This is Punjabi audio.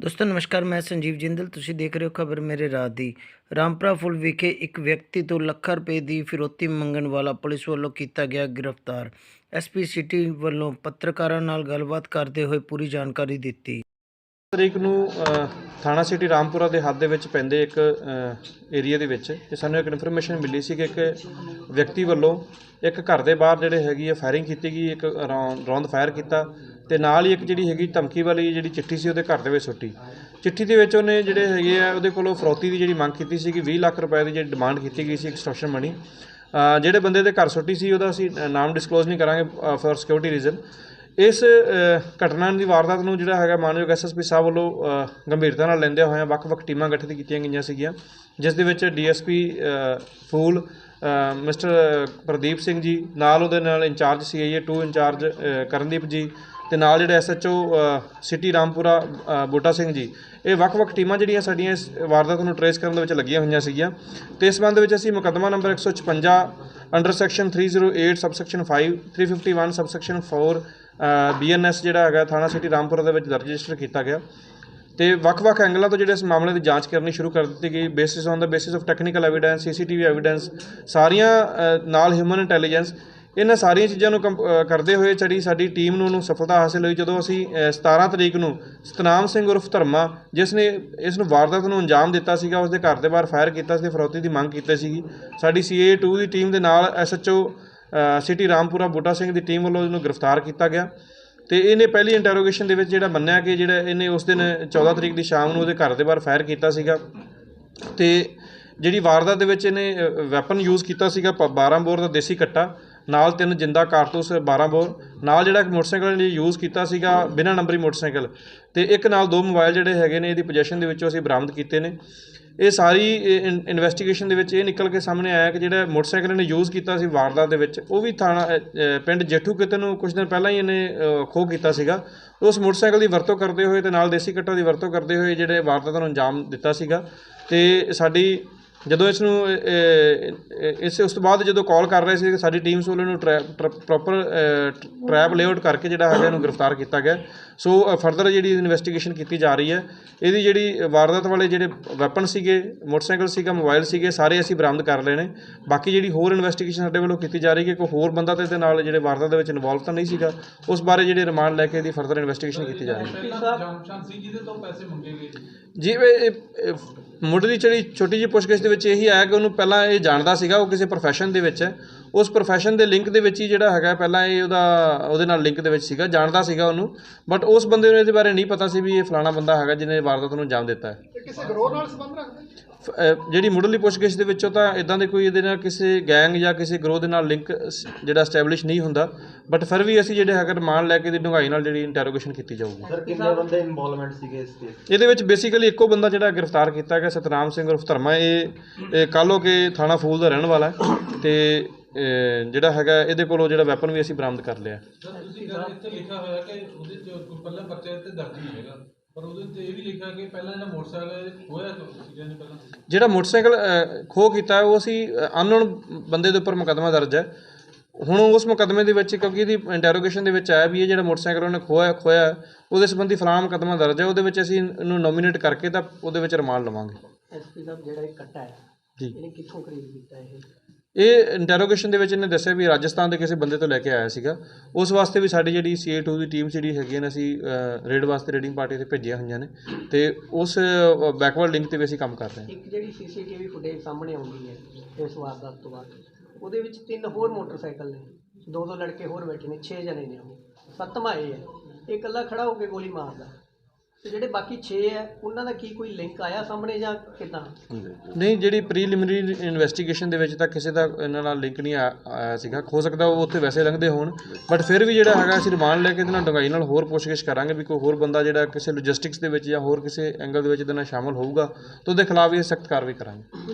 ਦੋਸਤੋ, ਨਮਸਕਾਰ, ਮੈਂ ਸੰਜੀਵ ਜਿੰਦਲ। ਤੁਸੀਂ ਦੇਖ ਰਹੇ ਹੋ ਖਬਰ ਮੇਰੇ ਰਾਤ ਦੀ। ਰਾਮਪੁਰਾ ਫੁੱਲ ਵਿਖੇ ਇੱਕ ਵਿਅਕਤੀ ਤੋਂ ਲੱਖਾਂ ਰੁਪਏ ਦੀ ਫਿਰੋਤੀ ਮੰਗਣ ਵਾਲਾ ਪੁਲਿਸ ਵੱਲੋਂ ਕੀਤਾ ਗਿਆ ਗ੍ਰਿਫਤਾਰ। ਐਸਪੀ ਸਿਟੀ ਵੱਲੋਂ ਪੱਤਰਕਾਰਾਂ ਨਾਲ ਗੱਲਬਾਤ ਕਰਦੇ ਹੋਏ ਪੂਰੀ ਜਾਣਕਾਰੀ ਦਿੱਤੀ। ਤਰੀਕ ਨੂੰ ਥਾਣਾ ਸਿਟੀ ਰਾਮਪੁਰਾ ਦੇ ਹੱਦ ਦੇ ਵਿੱਚ ਪੈਂਦੇ ਇੱਕ ਏਰੀਆ ਦੇ ਵਿੱਚ ਤੇ ਸਾਨੂੰ ਇੱਕ ਇਨਫੋਰਮੇਸ਼ਨ ਮਿਲੀ ਸੀ ਕਿ ਇੱਕ ਵਿਅਕਤੀ ਵੱਲੋਂ ਇੱਕ ਘਰ ਦੇ ਬਾਹਰ ਜਿਹੜੇ ਹੈਗੀ ਆ ਫਾਇਰਿੰਗ ਕੀਤੀ ਗਈ, ਇੱਕ ਰੌਂ- ਰੌਂਦ ਫਾਇਰ ਕੀਤਾ। ਤੇ ਨਾਲ ਹੀ ਇੱਕ ਜਿਹੜੀ ਹੈਗੀ ਧਮਕੀ ਵਾਲੀ ਜਿਹੜੀ ਚਿੱਠੀ ਸੀ ਉਹਦੇ ਘਰ ਦੇ ਵਿੱਚ ਸੁੱਟੀ। ਚਿੱਠੀ ਦੇ ਵਿੱਚ ਉਹਨੇ ਜਿਹੜੇ ਹੈਗੇ ਆ, ਉਹਦੇ ਕੋਲੋਂ ਫਰੋਤੀ ਦੀ ਜਿਹੜੀ ਮੰਗ ਕੀਤੀ ਸੀ ਕਿ 20 ਲੱਖ ਰੁਪਏ ਦੀ ਜਿਹੜੀ ਡਿਮਾਂਡ ਕੀਤੀ ਗਈ ਸੀ ਐਕਸਟ੍ਰੈਕਸ਼ਨ ਮਨੀ ਜਿਹੜੇ ਬੰਦੇ ਦੇ ਘਰ ਸੁੱਟੀ ਸੀ, ਉਹਦਾ ਅਸੀਂ ਨਾਮ ਡਿਸਕਲੋਜ਼ ਨਹੀਂ ਕਰਾਂਗੇ ਫॉर ਸਿਕਿਉਰਿਟੀ ਰੀਜ਼ਨ ਇਸ ਘਟਨਾ ਦੀ ਵਾਰਦਾਤ ਨੂੰ ਜਿਹੜਾ ਹੈਗਾ ਮਾਨਯੋਗ ਐਸਐਸਪੀ ਸਾਹਿਬ ਵੱਲੋਂ ਗੰਭੀਰਤਾ ਨਾਲ ਲੈਂਦੇ ਹੋਏ ਵੱਖ-ਵੱਖ ਟੀਮਾਂ ਗਠਿਤ ਕੀਤੀਆਂ ਗਈਆਂ ਸੀਗੀਆਂ ਜਿਸ ਦੇ ਵਿੱਚ ਡੀਐਸਪੀ ਫੂਲ ਮਿਸਟਰ ਪ੍ਰਦੀਪ ਸਿੰਘ ਜੀ ਨਾਲ ਉਹਦੇ ਨਾਲ ਇੰਚਾਰਜ ਸੀਆਈਏ 2 ਇੰਚਾਰਜ ਕਰਨਦੀਪ ਜੀ ਤੇ ਨਾਲ ਜਿਹੜੇ ਐਸਐਚਓ ਸਿਟੀ ਰਾਮਪੁਰਾ ਅ, ਬੂਟਾ ਸਿੰਘ ਜੀ ਇਹ ਵੱਖ-ਵੱਖ ਟੀਮਾਂ ਜਿਹੜੀਆਂ ਸਾਡੀਆਂ ਇਸ ਵਾਰਦਾਤ ਨੂੰ ਟਰੇਸ ਕਰਨ ਦੇ ਵਿੱਚ ਲੱਗੀਆਂ ਹੋਈਆਂ ਸੀਗੀਆਂ। ਤੇ ਇਸ ਸੰਬੰਧ ਵਿੱਚ ਅਸੀਂ ਮੁਕੱਦਮਾ number 156 under section 308 subsection 5 351 subsection 4 BNS ਜਿਹੜਾ ਹੈਗਾ ਥਾਣਾ ਸਿਟੀ ਰਾਮਪੁਰਾ ਦੇ ਵਿੱਚ ਰਜਿਸਟਰ ਕੀਤਾ ਗਿਆ। ਤੇ ਵੱਖ-ਵੱਖ ਐਂਗਲਾਂ ਤੋਂ ਜਿਹੜੇ ਇਸ ਮਾਮਲੇ ਦੀ ਜਾਂਚ ਕਰਨੀ ਸ਼ੁਰੂ ਕਰ ਦਿੱਤੀ ਗਈ। Basis on the basis of technical evidence CCTV evidence ਸਾਰੀਆਂ ਨਾਲ ਹਿਊਮਨ ਇੰਟੈਲੀਜੈਂਸ ਇਹਨਾਂ ਸਾਰੀਆਂ ਚੀਜ਼ਾਂ ਨੂੰ ਕੰਪ- ਕਰਦੇ ਹੋਏ ਜਿਹੜੀ ਸਾਡੀ ਟੀਮ ਨੂੰ ਨੂੰ ਸਫਲਤਾ ਹਾਸਲ ਹੋਈ। ਜਦੋਂ ਅਸੀਂ ਅ, 17 ਤਰੀਕ ਨੂੰ ਸਤਨਾਮ ਸਿੰਘ ਉਰਫ ਧਰਮਾ ਜਿਸ ਨੇ ਇਸ ਨੂੰ ਵਾਰਦਾਤ ਨੂੰ ਅੰਜਾਮ ਦਿੱਤਾ ਸੀਗਾ ਉਸ ਦੇ ਘਰ ਦੇ ਬਾਹਰ ਫਾਇਰ ਕੀਤਾ ਸੀ ਤੇ ਫਰੌਤੀ ਦੀ ਮੰਗ ਕੀਤੀ ਸੀਗੀ। ਸਾਡੀ ਸੀਏ 2 ਦੀ ਟੀਮ ਦੇ ਨਾਲ ਐਸਐਚਓ ਸਿਟੀ ਰਾਮਪੁਰਾ ਬੂਟਾ ਸਿੰਘ ਦੀ ਟੀਮ ਵੱਲੋਂ ਇਹਨੂੰ ਗ੍ਰਿਫਤਾਰ ਕੀਤਾ ਗਿਆ ਤੇ ਇਹਨੇ ਪਹਿਲੀ ਇੰਟਰੋਗੇਸ਼ਨ ਦੇ ਵਿੱਚ ਜਿਹੜਾ ਮੰਨਿਆ ਕਿ ਜਿਹੜਾ ਇਹਨੇ ਉਸ ਦਿਨ 14 ਤਰੀਕ ਦੀ ਸ਼ਾਮ ਨੂੰ ਉਹਦੇ ਘਰ ਦੇ ਬਾਹਰ ਫਾਇਰ ਕੀਤਾ ਸੀਗਾ ਤੇ ਜਿਹੜੀ ਵਾਰਦਾਤ ਦੇ ਵਿੱਚ ਇਹਨੇ ਵੈਪਨ ਯੂਜ਼ ਕੀਤਾ ਸੀਗਾ ਪ- 12 ਬੋਰ ਦਾ ਦੇਸੀ ਕੱਟਾ, ਨਾਲ ਤਿੰਨ ਜਿੰਦਾ ਕਾਰਤੂਸ 12 ਬੋਰ, ਨਾਲ ਜਿਹੜਾ ਮੋਟਰਸਾਈਕਲ ਨੇ ਯੂਜ਼ ਕੀਤਾ ਸੀਗਾ ਬਿਨਾਂ ਨੰਬਰੀ ਮੋਟਰਸਾਈਕਲ ਤੇ ਇੱਕ ਨਾਲ ਦੋ ਮੋਬਾਈਲ ਜਿਹੜੇ ਹੈਗੇ ਨੇ ਇਹਦੀ ਪੋਜੀਸ਼ਨ ਦੇ ਵਿੱਚੋਂ ਅਸੀਂ ਬਰਾਮਦ ਕੀਤੇ ਨੇ। ਇਹ ਸਾਰੀ ਇਨਵੈਸਟੀਗੇਸ਼ਨ ਦੇ ਵਿੱਚ ਇਹ ਨਿਕਲ ਕੇ ਸਾਹਮਣੇ ਆਇਆ ਕਿ ਜਿਹੜਾ ਮੋਟਰਸਾਈਕਲ ਨੇ ਯੂਜ਼ ਕੀਤਾ ਸੀ ਵਾਰਦਾਤ ਦੇ ਵਿੱਚ, ਉਹ ਵੀ ਥਾਣਾ ਪਿੰਡ ਜੇਠੂ ਕਿਤੇ ਨੂੰ ਕੁਝ ਦਿਨ ਪਹਿਲਾਂ ਹੀ ਇਹਨੇ ਖੋਹ ਕੀਤਾ ਸੀਗਾ। ਉਸ ਮੋਟਰਸਾਈਕਲ ਦੀ ਵਰਤੋਂ ਕਰਦੇ ਹੋਏ ਤੇ ਨਾਲ ਦੇਸੀ ਕੱਟਾ ਦੀ ਵਰਤੋਂ ਕਰਦੇ ਹੋਏ ਜਿਹੜੇ ਵਾਰਦਾਤ ਨੂੰ ਅੰਜਾਮ ਦਿੱਤਾ ਸੀਗਾ। ਤੇ ਸਾਡੀ ਜਦੋਂ ਇਸ ਨੂੰ ਇਸ ਉਸ ਤੋਂ ਬਾਅਦ ਜਦੋਂ ਕਾਲ ਕਰ ਰਹੇ ਸੀ ਸਾਡੀ ਟੀਮਸ ਵੱਲੋਂ ਇਹਨੂੰ ਪ੍ਰੋਪਰ ਟਰੈਪ ਲੇਆਊਟ ਕਰਕੇ ਜਿਹੜਾ ਹੈਗਾ ਇਹਨੂੰ ਗ੍ਰਿਫਤਾਰ ਕੀਤਾ ਗਿਆ। ਸੋ ਫਰਦਰ ਜਿਹੜੀ ਇਨਵੈਸਟੀਗੇਸ਼ਨ ਕੀਤੀ ਜਾ ਰਹੀ ਹੈ ਇਹਦੀ ਜਿਹੜੀ ਵਾਰਦਾਤ ਵਾਲੇ ਜਿਹੜੇ ਵੈਪਨ ਸੀਗੇ ਮੋਟਰਸਾਈਕਲ ਸੀਗਾ ਮੋਬਾਈਲ ਸੀਗੇ ਸਾਰੇ ਅਸੀਂ ਬਰਾਮਦ ਕਰ ਲਏ ਨੇ। ਬਾਕੀ ਜਿਹੜੀ ਹੋਰ ਇਨਵੈਸਟੀਗੇਸ਼ਨ ਸਾਡੇ ਵੱਲੋਂ ਕੀਤੀ ਜਾ ਰਹੀ ਹੈ ਕਿ ਕੋਈ ਹੋਰ ਬੰਦਾ ਤੇ ਇਹਦੇ ਨਾਲ ਜਿਹੜੇ ਵਾਰਦਾਤ ਦੇ ਵਿੱਚ ਇਨਵੋਲਵ ਤਾਂ ਨਹੀਂ ਸੀਗਾ ਉਸ ਬਾਰੇ ਜਿਹੜੇ ਰਿਮਾਂਡ ਲੈ ਕੇ ਇਹਦੀ ਫਰਦਰ ਇਨਵੈਸਟੀਗੇਸ਼ਨ ਕੀਤੀ ਜਾ ਰਹੀ ਹੈ। ਸੀ ਸੀ ਜੀ ਮੁੱਢਲੀ ਜਿਹੜੀ ਛੋਟੀ ਜਿਹੀ ਪੁੱਛਗਿੱਛ ਦੇ ਵਿੱਚ ਇਹੀ ਆਇਆ ਕਿ ਉਹਨੂੰ ਪਹਿਲਾਂ ਇਹ ਜਾਣਦਾ ਸੀਗਾ, ਉਹ ਕਿਸੇ ਪ੍ਰੋਫੈਸ਼ਨ ਦੇ ਵਿੱਚ ਹੈ। ਉਸ ਪ੍ਰੋਫੈਸ਼ਨ ਦੇ ਲਿੰਕ ਦੇ ਵਿੱਚ ਹੀ ਜਿਹੜਾ ਹੈਗਾ, ਪਹਿਲਾਂ ਇਹ ਉਹਦਾ, ਉਹਦੇ ਨਾਲ ਲਿੰਕ ਦੇ ਵਿੱਚ ਸੀਗਾ, ਜਾਣਦਾ ਸੀਗਾ ਉਹਨੂੰ। ਬਟ ਉਸ ਬੰਦੇ ਨੂੰ ਇਹਦੇ ਬਾਰੇ ਨਹੀਂ ਪਤਾ ਸੀ ਵੀ ਇਹ ਫਲਾਣਾ ਬੰਦਾ ਹੈਗਾ ਜਿਹਨੇ ਵਾਰਦਾਤ ਨੂੰ ਅੰਜਾਮ ਦਿੱਤਾ ਹੈ। ਕਿਸੇ ਗਰੋਹ ਨਾਲ ਸੰਬੰਧ ਰੱਖਦੇ ਫ- ਅਹ ਜਿਹੜੀ ਮੁੱਢਲੀ ਪੁੱਛਗਿੱਛ ਦੇ ਵਿੱਚੋਂ ਤਾਂ ਇਦਾਂ ਦੇ ਕੋਈ ਇਹਦੇ ਨਾਲ ਕਿਸੇ ਗੈਂਗ ਜਾਂ ਕਿਸੇ ਗਰੋਹ ਦੇ ਨਾਲ ਲਿੰਕ ਜਿਹੜਾ ਐਸਟੈਬਲਿਸ਼ ਨਹੀਂ ਹੁੰਦਾ। ਬਟ ਫਿਰ ਵੀ ਅਸੀਂ ਜਿਹੜੇ ਹੈਗਾ ਰਿਮਾਂਡ ਲੈ ਕੇ ਦੀ ਡੂੰਘਾਈ ਨਾਲ ਜਿਹੜੀ ਇੰਟਰੋਗੇਸ਼ਨ ਕੀਤੀ ਜਾਊਗੀ। ਸਰ ਕਿੰਨੇ ਬੰਦੇ ਇਨਵੋਲਵਮੈਂਟ ਸੀਗੇ ਇਸ ਕੇਸ ਇਹਦੇ ਵਿੱਚ ਬੇਸਿਕਲੀ ਇੱਕੋ ਬੰਦਾ ਜਿਹੜਾ ਗ੍ਰਿਫਤਾਰ ਕੀਤਾ ਗਿਆ ਸਤਨਾਮ ਸਿੰਘ ਉਰਫ ਧਰਮਾ। ਇਹ ਕਾਲੋ ਕੇ ਥਾਣਾ ਫੂਲ ਦਾ ਰਹਿਣ ਵਾਲਾ ਹੈ ਤੇ ਅਹ, ਜਿਹੜਾ ਹੈਗਾ ਇਹਦੇ ਕੋਲੋਂ ਜਿਹੜਾ ਵੈਪਨ ਵੀ ਅਸੀਂ ਬਰਾਮਦ ਕਰ ਲਿਆ। ਸਰ ਤੁਸੀਂ ਇੱਥੇ ਲਿਖਿਆ ਹੋਇਆ ਕਿ ਉਹਦੇ ਚ ਪਹਿਲਾਂ ਪਰਚਾ ਤੇ ਦਰਜ ਨਹੀਂ ਹੈਗਾ। ਪਰ ਉਹਦੇ ਤੇ ਇਹ ਵੀ ਲਿਖਿਆ ਕਿ ਪਹਿਲਾਂ ਜਿਹੜਾ ਮੋਟਰਸਾਈਕਲ ਪਹਿਲਾਂ। ਜਿਹੜਾ ਮੋਟਰਸਾਈਕਲ ਅਹ, ਖੋਹ ਕੀਤਾ ਹੈ, ਉਹ ਅਸੀਂ ਅਨਨੋਨ ਬੰਦੇ ਦੇ ਉੱਪਰ ਮੁਕੱਦਮਾ ਦਰਜ ਹੈ। ਹੁਣ ਉਸ ਮੁਕੱਦਮੇ ਦੇ ਵਿੱਚ ਕਿਉਂਕਿ ਇਹਦੀ ਇੰਟਰੋਗੇਸ਼ਨ ਦੇ ਵਿੱਚ ਆਇਆ ਵੀ ਇਹ ਜਿਹੜਾ ਮੋਟਰਸਾਈਕਲ ਉਹਨੇ ਖੋਇਆ ਖੋਇਆ ਹੈ, ਉਹਦੇ ਸੰਬੰਧੀ ਫਲਾਣਾ ਮੁਕੱਦਮਾ ਦਰਜ ਹੈ। ਉਹਦੇ ਵਿੱਚ ਅਸੀਂ ਇਹਨੂੰ ਨੋਮੀਨੇਟ ਕਰਕੇ ਤਾਂ ਉਹਦੇ ਵਿੱਚ ਰਿਮਾਂਡ ਲਵਾਂਗੇ। ਐਸਪੀ ਸਾਹਿਬ ਜਿਹੜਾ ਇਹ ਕੱਟਾ ਹੈ ਜੀ। ਇਹਨੇ ਕਿੱਥੋਂ ਖਰੀਦ ਕੀਤਾ ਇਹ? ਇਹ ਇੰਟਰੋਗੇਸ਼ਨ ਦੇ ਵਿੱਚ ਇਹਨੇ ਦੱਸਿਆ ਵੀ ਰਾਜਸਥਾਨ ਦੇ ਕਿਸੇ ਬੰਦੇ ਤੋਂ ਲੈ ਕੇ ਆਇਆ ਸੀਗਾ। ਉਸ ਵਾਸਤੇ ਵੀ ਸਾਡੀ ਜਿਹੜੀ CA2 ਦੀ ਟੀਮ ਜਿਹੜੀ ਹੈਗੀ ਨੇ ਅਸੀਂ ਰੇਡ ਵਾਸਤੇ ਰੇਡਿੰਗ ਪਾਰਟੀ ਤੇ ਭੇਜੀਆਂ ਹੋਈਆਂ ਨੇ। ਤੇ ਉਸ ਬੈਕਵਰਡ ਲਿੰਕ ਤੇ ਵੀ ਅਸੀਂ ਕੰਮ ਕਰ ਰਹੇ ਹਾਂ। ਇੱਕ ਜਿਹੜੀ ਸੀਸੀਟੀਵੀ ਫੁਟੇਜ ਸਾਹਮਣੇ ਆਉਂਦੀ ਹੈ, ਇਸ ਵਾਰਦਾਤ ਤੋਂ ਬਾਅਦ, ਉਹਦੇ ਵਿੱਚ ਤਿੰਨ ਹੋਰ ਮੋਟਰਸਾਈਕਲ ਨੇ। ਦੋ ਦੋ ਲੜਕੇ ਹੋਰ ਬੈਠੇ ਨੇ 6 ਜਣੇ ਨੇ ਉਹ। ਸੱਤਵਾਂ ਇਹ ਹੈ। ਇਹ ਇਕੱਲਾ ਖੜਾ ਹੋ ਕੇ ਗੋਲੀ ਮਾਰਦਾ। ਤੇ ਜਿਹੜੇ ਬਾਕੀ 6 ਹੈ ਉਹਨਾਂ ਦਾ ਕੀ ਕੋਈ ਲਿੰਕ ਆਇਆ ਸਾਹਮਣੇ ਜਾਂ ਕਿਦਾਂ? ਨਹੀਂ, ਜਿਹੜੀ ਪ੍ਰੀਲਿਮਿਨਰੀ ਇਨਵੈਸਟੀਗੇਸ਼ਨ ਦੇ ਵਿੱਚ ਤਾਂ ਕਿਸੇ ਦਾ ਇਹਨਾਂ ਨਾਲ ਲਿੰਕ ਨਹੀਂ ਆ- ਆਇਆ ਸੀਗਾ। ਹੋ ਸਕਦਾ ਉਹ ਉੱਥੇ ਵੈਸੇ ਲੰਘਦੇ ਹੋਣ ਬਟ ਫਿਰ ਵੀ ਜਿਹੜਾ ਹੈਗਾ ਅਸੀਂ ਰਿਮਾਂਡ ਲੈ ਕੇ ਇਹਦੇ ਨਾਲ ਡੂੰਘਾਈ ਨਾਲ ਹੋਰ ਪੁੱਛਗਿੱਛ ਕਰਾਂਗੇ ਵੀ ਕੋਈ ਹੋਰ ਬੰਦਾ ਜਿਹੜਾ ਕਿਸੇ ਲੌਜਿਸਟਿਕਸ ਦੇ ਵਿੱਚ ਜਾਂ ਹੋਰ ਕਿਸੇ ਐਂਗਲ ਦੇ ਵਿੱਚ ਇਹਦੇ ਨਾਲ ਸ਼ਾਮਲ ਹੋਊਗਾ, ਤਾਂ ਉਹਦੇ ਖਿਲਾਫ ਵੀ ਸਖਤ ਕਾਰਵਾਈ ਕਰਾਂਗੇ।